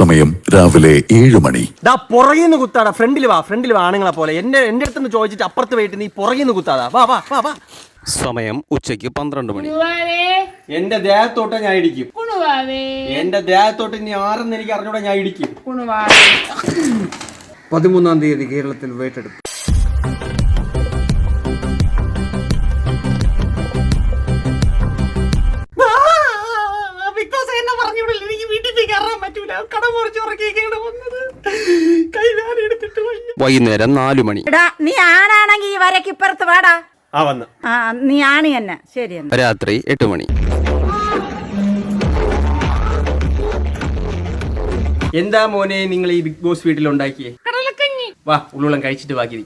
സമയം രാവിലെ ഏഴ് മണി. ദാ പുറകിൽ നിന്ന് കുത്താടാ. ഫ്രണ്ടിൽ വാ ഫ്രണ്ടിൽ വാ ആണുങ്ങളെ പോലെ. എന്റെ എന്റെ അടുത്ത് ചോദിച്ചിട്ട് അപ്പുറത്ത് പോയിട്ട് നീ പുറകിൽ നിന്ന് കുത്താടാ വാ വാ വാ വാ. സമയം ഉച്ചയ്ക്ക് പന്ത്രണ്ട് മണി. എന്റെ ദേഹത്തോട്ട് ഞാൻ ഇടിക്കും. കുണുവാവേ എന്റെ ദേഹത്തോട്ട് ഇനി ആരെന്ന് എനിക്ക് അറിഞ്ഞൂടെ ഞാൻ ഇടിക്കും. കുണുവാവേ പതിമൂന്നാം തീയതി കേരളത്തിൽ വേട്ടെടുപ്പ്. ബിഗ് ബോസ് എന്നെ പറഞ്ഞുവിടില്ല? എനിക്ക് വൈകുന്നേരം നാലു മണി. എടാ നീ ആണാണെങ്കി വരക്ക് ഇപ്പുറത്ത് വാടാ. ആ വന്ന്. ആ നീ ആണ് തന്നെ ശരി എന്നാ. രാത്രി എട്ട് മണി. എന്താ മോനെ നിങ്ങൾ ഈ ബിഗ് ബോസ് വീട്ടിൽ ഉണ്ടാക്കിയേ കടലക്കഞ്ഞി. വാ ഉള്ളുളം കഴിച്ചിട്ട് ബാക്കി.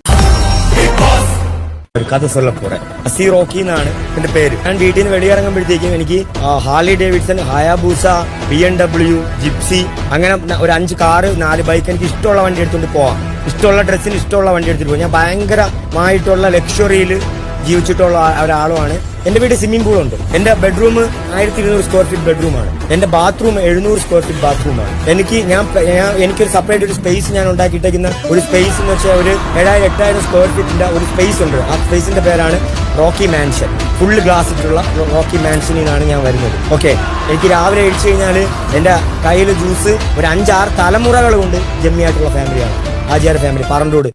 ഒരു കഥ സ്വല്ലപ്പൂടെ അസി റോക്കി എന്നാണ് എന്റെ പേര്. ഞാൻ വീട്ടിൽ നിന്ന് വെളിയിറങ്ങുമ്പോഴത്തേക്കും എനിക്ക് Harley Davidson Hayabusa B M W Gypsy അങ്ങനെ ഒരു അഞ്ച് കാറ് നാല് ബൈക്ക് എനിക്ക് ഇഷ്ടമുള്ള വണ്ടി എടുത്തുകൊണ്ട് പോവാം. ഇഷ്ടമുള്ള ഡ്രസ്സിന് ഇഷ്ടമുള്ള വണ്ടി എടുത്തിട്ട് പോകും ഞാൻ ഭയങ്കരമായിട്ടുള്ള ലക്ഷറിയിൽ ജീവിച്ചിട്ടുള്ള ഒരാളുമാണ്. എന്റെ വീട് സ്വിമ്മിംഗ് പൂൾ ഉണ്ട്. എന്റെ ബെഡ്റൂം ആയിരത്തി ഇരുന്നൂറ് സ്ക്വയർ ഫീറ്റ് ബെഡ്റൂമാണ് എന്റെ ബാത്റൂം എഴുന്നൂറ് സ്ക്വയർ ഫീറ്റ് ബാത്റൂമാണ് എനിക്ക് ഞാൻ എനിക്ക് ഒരു സെപ്പറേറ്റ് ഒരു സ്പേസ് ഞാൻ ഉണ്ടാക്കിയിട്ടേക്കുന്ന ഒരു സ്പേസ് എന്ന് വെച്ചാൽ ഒരു ഏഴായിരം എട്ടായിരം സ്ക്വയർ ഫീറ്റിന്റെ ഒരു സ്പേസ് ഉണ്ട്. ആ സ്പേസിന്റെ പേരാണ് റോക്കി മാൻഷൻ ഫുള്ള് ഗ്ലാസ് ഇട്ടുള്ള റോക്കി മാൻഷനിലാണ് ഞാൻ വരുന്നത്. ഓക്കെ എനിക്ക് രാവിലെ കഴിച്ചു കഴിഞ്ഞാൽ എന്റെ കയ്യിൽ ജ്യൂസ് ഒരു അഞ്ചാറ് തലമുറകൾ കൊണ്ട് ജമ്മിയായിട്ടുള്ള ഫാമിലിയാണ് ആചാര ഫാമിലി പറണ്ടോട്